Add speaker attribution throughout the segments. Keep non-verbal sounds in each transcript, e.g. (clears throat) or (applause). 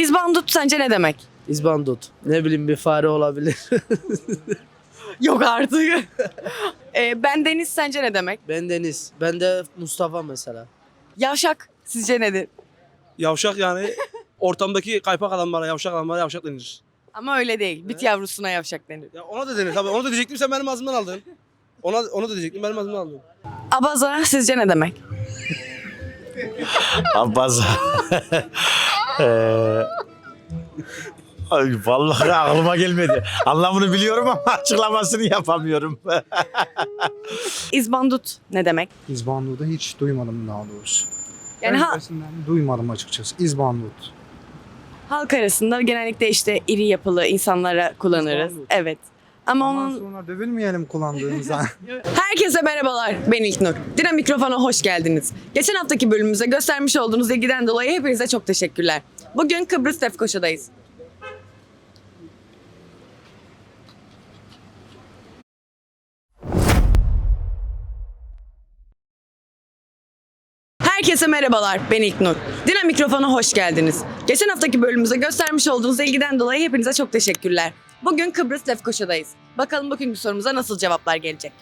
Speaker 1: İzbandut sence ne demek?
Speaker 2: İzbandut. Ne bileyim bir fare olabilir. (laughs)
Speaker 1: Yok artık. e, ben Deniz sence ne demek?
Speaker 2: ben Deniz. Ben de Mustafa mesela.
Speaker 1: Yavşak sizce nedir?
Speaker 3: Yavşak yani ortamdaki kaypak adamlara, yavşak adamlara yavşak denir.
Speaker 1: Ama öyle değil. Bit yavrusuna yavşak denir.
Speaker 3: Ya ona da denir tabii. Onu da diyecektim sen benim ağzımdan aldın. Ona, onu da diyecektim benim ağzımdan aldın.
Speaker 1: Abaza sizce ne demek?
Speaker 4: Abaza. Eee, ay, vallahi aklıma gelmedi. Anlamını biliyorum ama (laughs) açıklamasını yapamıyorum. (laughs)
Speaker 1: İzbandut ne demek?
Speaker 5: İzbandut'u hiç duymadım daha doğrusu.
Speaker 1: Yani ha-
Speaker 5: Öncesinden duymadım açıkçası. İzbandut.
Speaker 1: halk arasında genellikle işte iri yapılı insanlara kullanırız.
Speaker 5: İzbandut.
Speaker 1: Evet. Ama onun
Speaker 5: sonra dövülmeyelim kullandığımızda. (laughs)
Speaker 1: Herkese merhabalar. Ben İlknur. Dina mikrofona hoş geldiniz. Geçen haftaki bölümümüze göstermiş olduğunuz ilgiden dolayı hepinize çok teşekkürler. Bugün Kıbrıs Lefkoşa'dayız. Herkese merhabalar. Ben İlknur. Dina mikrofona hoş geldiniz. Geçen haftaki bölümümüze göstermiş olduğunuz ilgiden dolayı hepinize çok teşekkürler. Bugün Kıbrıs Lefkoşa'dayız. Bakalım bugünkü sorumuza nasıl cevaplar gelecek.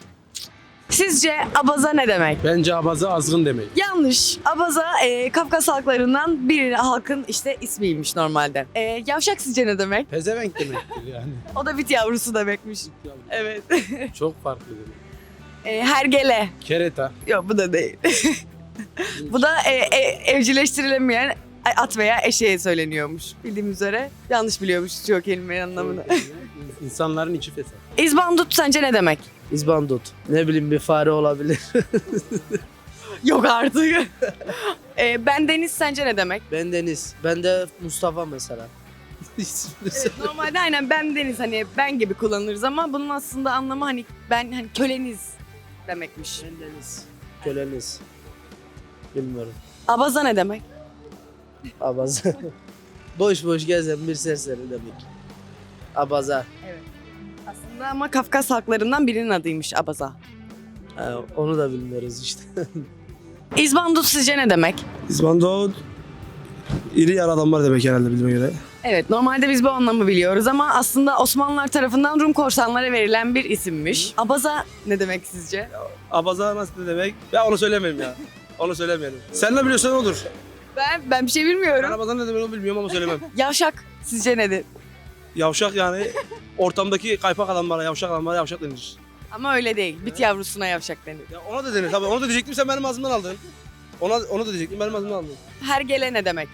Speaker 1: Sizce abaza ne demek?
Speaker 3: Bence abaza azgın demek.
Speaker 1: Yanlış. Abaza e, Kafkas halklarından bir halkın işte ismiymiş normalde. E, yavşak sizce ne demek?
Speaker 3: Pezevenk demektir yani. (laughs)
Speaker 1: O da bit yavrusu demekmiş. Evet. (laughs)
Speaker 3: Çok farklı demek.
Speaker 1: E, hergele.
Speaker 3: Kereta.
Speaker 1: Yok bu da değil. (laughs) bu da e, e, evcilleştirilemeyen at veya eşeğe söyleniyormuş. Bildiğim üzere yanlış biliyormuş çoğu kelimenin anlamını.
Speaker 3: İnsanların içi fesat.
Speaker 1: İzbandut sence ne demek?
Speaker 2: İzbandut. Ne bileyim bir fare olabilir. (laughs)
Speaker 1: Yok artık. (laughs) e, ben Deniz sence ne demek?
Speaker 2: ben Deniz. Ben de Mustafa mesela. (laughs)
Speaker 1: Evet, normalde aynen ben Deniz hani ben gibi kullanırız ama bunun aslında anlamı hani ben hani köleniz demekmiş.
Speaker 2: ben Deniz. Köleniz. Bilmiyorum.
Speaker 1: Abaza ne demek?
Speaker 2: Abaza. boş boş gezen bir serseri demek. Abaza.
Speaker 1: Aslında ama Kafkas halklarından birinin adıymış Abaza.
Speaker 2: Ha, onu da bilmiyoruz işte. (laughs)
Speaker 1: İzbandut sizce ne demek?
Speaker 3: İzbandot iri yarı adamlar demek herhalde bildiğime göre.
Speaker 1: Evet normalde biz bu anlamı biliyoruz ama aslında Osmanlılar tarafından Rum korsanlara verilen bir isimmiş. Abaza ne demek sizce?
Speaker 3: Abaza nasıl ne demek? Ya onu söylemeyelim ya. Onu söylemeyelim. Sen ne biliyorsan olur.
Speaker 1: Ben ben bir şey
Speaker 3: Ben
Speaker 1: bilmiyorum.
Speaker 3: abaza ne demek onu bilmiyorum ama söylemem. (laughs)
Speaker 1: Yavşak sizce nedir?
Speaker 3: Yavşak yani ortamdaki kaypak adamlara, yavşak adamlara yavşak denir.
Speaker 1: Ama öyle değil. Bit yavrusuna yavşak denir.
Speaker 3: Ya ona da denir tabii. Onu da diyecektim sen benim ağzımdan aldın. Ona, onu da diyecektim benim ağzımdan aldın.
Speaker 1: Hergele ne demek?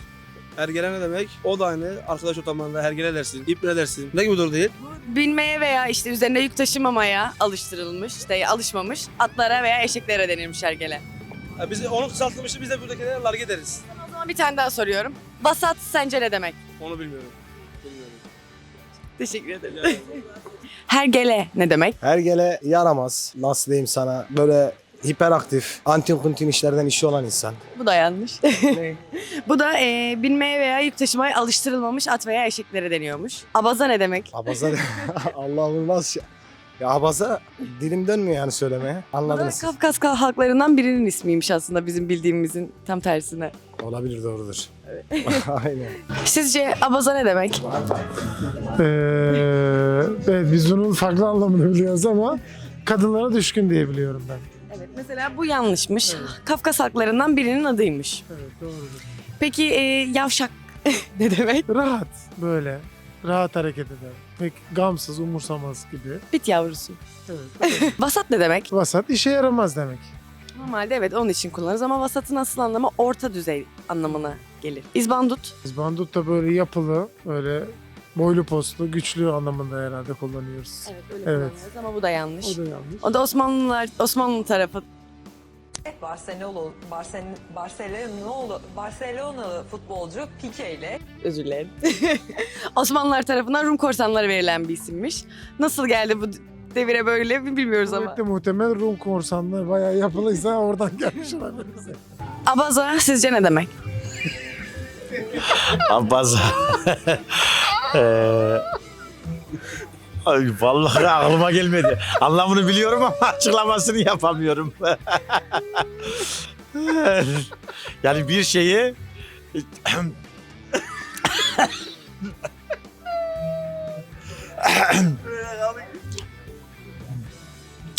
Speaker 3: Hergele ne demek? O da aynı. Arkadaş ortamlarında hergele dersin, iple dersin. Ne gibi doğru değil?
Speaker 1: Binmeye veya işte üzerinde yük taşımamaya alıştırılmış, işte alışmamış atlara veya eşeklere denilmiş hergele.
Speaker 3: Ya biz onu kısaltılmışı biz de buradakilere large deriz.
Speaker 1: O zaman bir tane daha soruyorum. Vasat sence ne demek?
Speaker 3: Onu. Bilmiyorum.
Speaker 1: Teşekkür ederim. (laughs) Hergele ne demek?
Speaker 6: Hergele yaramaz. Nasıl diyeyim sana? Böyle hiperaktif, antin kuntin işlerden işi olan insan.
Speaker 1: Bu da yanlış. (laughs) Bu da e, binmeye veya yük taşımaya alıştırılmamış at veya eşeklere deniyormuş. Abaza ne demek?
Speaker 6: Abaza (laughs) Allah vurmaz. Ya abaza dilim dönmüyor yani söylemeye. Anladınız siz.
Speaker 1: Kafkas halklarından birinin ismiymiş aslında bizim bildiğimizin tam tersine.
Speaker 6: Olabilir doğrudur. (laughs) (laughs) Aynen.
Speaker 1: Sizce abaza ne demek?
Speaker 7: Ee, evet biz bunun farklı anlamını biliyoruz ama kadınlara düşkün diye biliyorum ben.
Speaker 1: Evet mesela bu yanlışmış. Kafkas halklarından birinin adıymış.
Speaker 7: Evet doğrudur.
Speaker 1: Peki e, yavşak (laughs) ne demek?
Speaker 7: Rahat böyle. Rahat hareket eder. Pek gamsız, umursamaz gibi.
Speaker 1: Bit yavrusu.
Speaker 7: Evet. (laughs)
Speaker 1: Vasat ne demek?
Speaker 7: Vasat işe yaramaz demek.
Speaker 1: Normalde evet onun için kullanırız ama vasatın asıl anlamı orta düzey anlamına gelir. İzbandut.
Speaker 7: Bandut da böyle yapılı, böyle boylu postlu, güçlü anlamında herhalde kullanıyoruz.
Speaker 1: Evet öyle
Speaker 7: Evet.
Speaker 1: kullanıyoruz ama bu da yanlış.
Speaker 7: O da yanlış.
Speaker 1: O da Osmanlılar Osmanlı tarafı
Speaker 8: Barcelona Barcelona Barcelona Barcelonalı futbolcu Pique ile
Speaker 1: özür dilerim. (laughs) Osmanlılar tarafından Rum korsanlara verilen bir isimmiş. Nasıl geldi bu devire böyle bilmiyoruz ama.
Speaker 7: Kuvvetli muhtemel Rum korsanlığı bayağı yapılıysa (laughs) oradan gelmiş olabilir.
Speaker 1: Abaza sizce ne demek?
Speaker 4: Abaza. Eee, (laughs) Ay, vallahi aklıma gelmedi. Anlamını biliyorum ama (laughs) açıklamasını yapamıyorum. (laughs) yani bir şeyi (clears throat)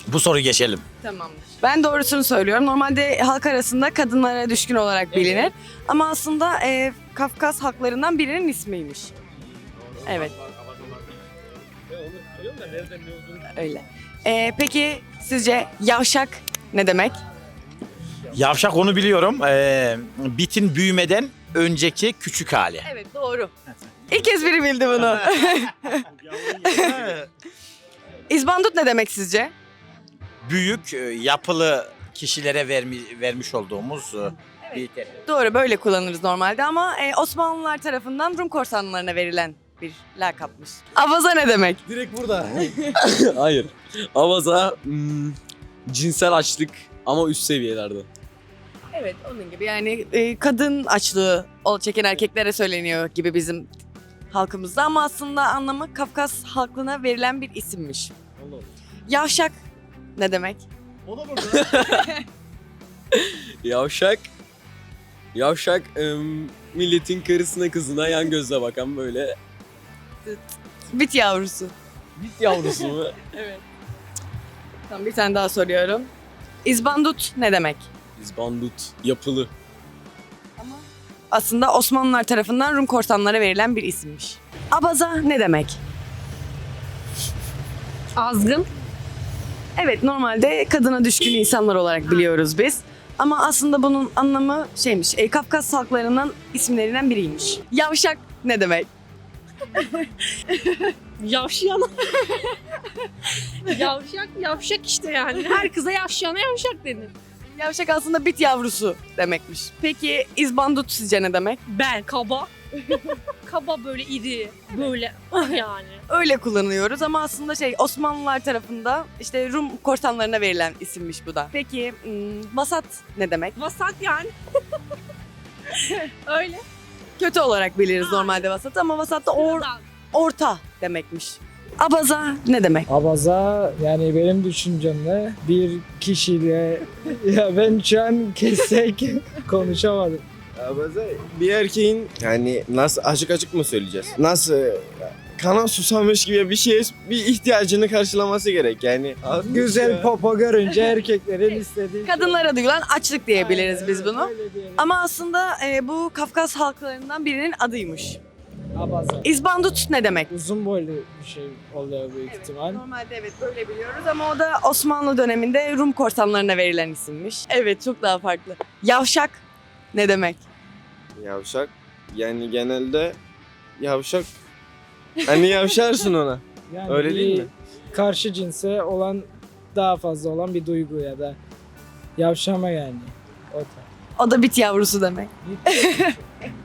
Speaker 4: Bu soruyu geçelim.
Speaker 1: Tamamdır. Ben doğrusunu söylüyorum. Normalde halk arasında kadınlara düşkün olarak bilinir. Ama aslında e, Kafkas halklarından birinin ismiymiş. Evet. Öyle. E, peki sizce yavşak ne demek?
Speaker 4: Yavşak onu biliyorum. Ee, bitin büyümeden önceki küçük hali.
Speaker 1: Evet doğru. İlk kez biri bildi bunu. (laughs) İzbandut ne demek sizce?
Speaker 4: Büyük, e, yapılı kişilere vermi, vermiş olduğumuz e, bir terim.
Speaker 1: Doğru böyle kullanırız normalde ama e, Osmanlılar tarafından Rum korsanlarına verilen bir lakapmış. Avaza ne demek?
Speaker 2: Direkt burada. (laughs)
Speaker 9: Hayır. Avaza hmm, cinsel açlık ama üst seviyelerde.
Speaker 1: Evet onun gibi yani e, kadın açlığı ol çeken erkeklere söyleniyor gibi bizim halkımızda ama aslında anlamı Kafkas halkına verilen bir isimmiş. Yavşak ne demek? (laughs)
Speaker 9: Yavşak. Yavşak em, milletin karısına kızına yan gözle bakan böyle
Speaker 1: Bit yavrusu.
Speaker 9: bit yavrusu mu? (laughs)
Speaker 1: Evet. Tamam bir tane daha soruyorum. İzbandut ne demek?
Speaker 9: İzbandut. Yapılı.
Speaker 1: Aslında Osmanlılar tarafından Rum korsanlara verilen bir isimmiş. Abaza ne demek?
Speaker 10: Azgın.
Speaker 1: Evet normalde kadına düşkün insanlar olarak biliyoruz biz. Ama aslında bunun anlamı şeymiş, e, Kafkas halklarından isimlerinden biriymiş. Yavşak ne demek?
Speaker 10: Yavşayan. yavşak, yavşak işte yani. Her kıza yavşayana yavşak denir.
Speaker 1: Yavşak aslında bit yavrusu demekmiş. Peki izbandut sizce ne demek?
Speaker 10: Ben kaba. kaba böyle iri, böyle yani.
Speaker 1: Öyle kullanıyoruz ama aslında şey Osmanlılar tarafında işte Rum korsanlarına verilen isimmiş bu da. Peki hmm, vasat ne demek?
Speaker 10: Vasat yani. (laughs) Öyle.
Speaker 1: Kötü olarak biliriz normalde vasat ama vasat da or- orta demekmiş. Abaza ne demek?
Speaker 2: Abaza yani benim düşüncemde bir kişiyle (laughs) ya ben şu an kessek (laughs) konuşamadım.
Speaker 11: Abaza bir erkeğin yani nasıl açık açık mı söyleyeceğiz? Nasıl kana susamış gibi bir şey bir ihtiyacını karşılaması gerek yani.
Speaker 2: Güzel popo görünce erkeklerin istediği
Speaker 1: Kadınlara duyulan açlık diyebiliriz biz bunu. Ama aslında e, bu Kafkas halklarından birinin adıymış.
Speaker 2: Abaza.
Speaker 1: İzbandut ne demek?
Speaker 2: Uzun boylu bir şey oluyor büyük ihtimal.
Speaker 1: Normalde evet böyle biliyoruz ama o da Osmanlı döneminde Rum korsanlarına verilen isimmiş. Evet çok daha farklı. Yavşak ne demek?
Speaker 11: Yavşak yani genelde yavşak hani yavşarsın ona.
Speaker 2: Yani
Speaker 11: Öyle
Speaker 2: bir
Speaker 11: değil mi?
Speaker 2: Karşı cinse olan daha fazla olan bir duygu ya da yavşama yani. O tarz.
Speaker 1: O da bit yavrusu demek. (laughs)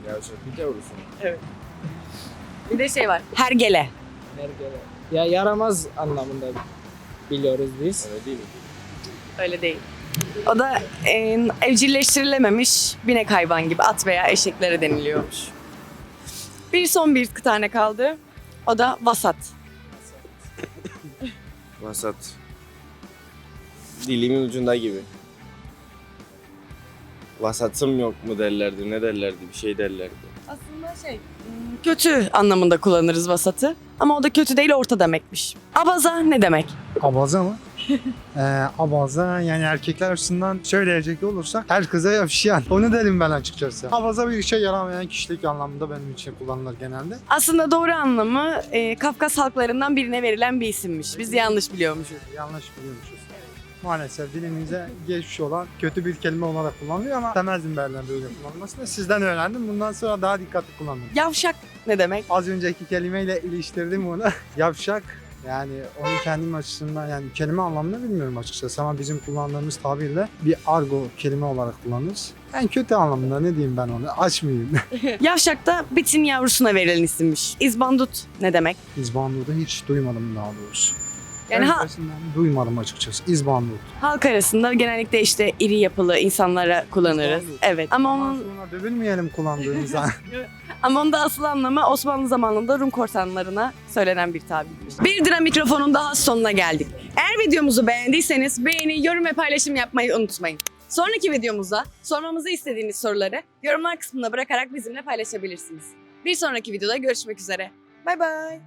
Speaker 11: Yavşak bir yavrusun.
Speaker 1: Bir de şey var. Hergele.
Speaker 2: Nergele. Ya yaramaz anlamında biliyoruz biz.
Speaker 11: Öyle değil mi?
Speaker 1: Öyle değil. O da e, evcilleştirilememiş binek hayvan gibi at veya eşeklere deniliyormuş. Bir son bir tane kaldı. O da vasat.
Speaker 11: Vasat. Dilimin ucunda gibi. Vasatım yok mu derlerdi, ne derlerdi, bir şey derlerdi.
Speaker 1: Aslında şey kötü anlamında kullanırız vasatı. Ama o da kötü değil orta demekmiş. Abaza ne demek?
Speaker 5: Abaza mı? Ee, abaza yani erkekler açısından söyleyecek olursak her kıza yavşayan. Onu derim ben açıkçası. Abaza bir işe yaramayan kişilik anlamında benim için kullanılır genelde.
Speaker 1: Aslında doğru anlamı e, Kafkas halklarından birine verilen bir isimmiş. Biz yanlış biliyormuşuz.
Speaker 5: Yanlış biliyormuşuz. Maalesef dilimize geçmiş olan kötü bir kelime olarak kullanılıyor ama istemezdim benden böyle kullanılmasını. Sizden öğrendim. Bundan sonra daha dikkatli kullanırım.
Speaker 1: Yavşak ne demek?
Speaker 5: Az önceki kelimeyle iliştirdim onu. (laughs) Yavşak yani onu kendim açısından yani kelime anlamını bilmiyorum açıkçası ama bizim kullandığımız tabirle bir argo kelime olarak kullanırız. En kötü anlamında ne diyeyim ben onu açmayayım. (laughs)
Speaker 1: Yavşak da bitin yavrusuna verilen isimmiş. İzbandut ne demek?
Speaker 5: İzbandut'u hiç duymadım daha doğrusu.
Speaker 1: Yani ha-
Speaker 5: Öncesinden duymadım açıkçası. İzbandut.
Speaker 1: Halk arasında genellikle işte iri yapılı insanlara kullanırız.
Speaker 5: İzbandut.
Speaker 1: Evet ama onun,
Speaker 5: sonra dövülmeyelim kullandığımız (laughs)
Speaker 1: ama onun da asıl anlamı Osmanlı zamanında Rum korsanlarına söylenen bir tabirmiş. Bir Dira mikrofonun daha sonuna geldik. Eğer videomuzu beğendiyseniz beğeni, yorum ve paylaşım yapmayı unutmayın. Sonraki videomuzda sormamızı istediğiniz soruları yorumlar kısmına bırakarak bizimle paylaşabilirsiniz. Bir sonraki videoda görüşmek üzere. Bay bay.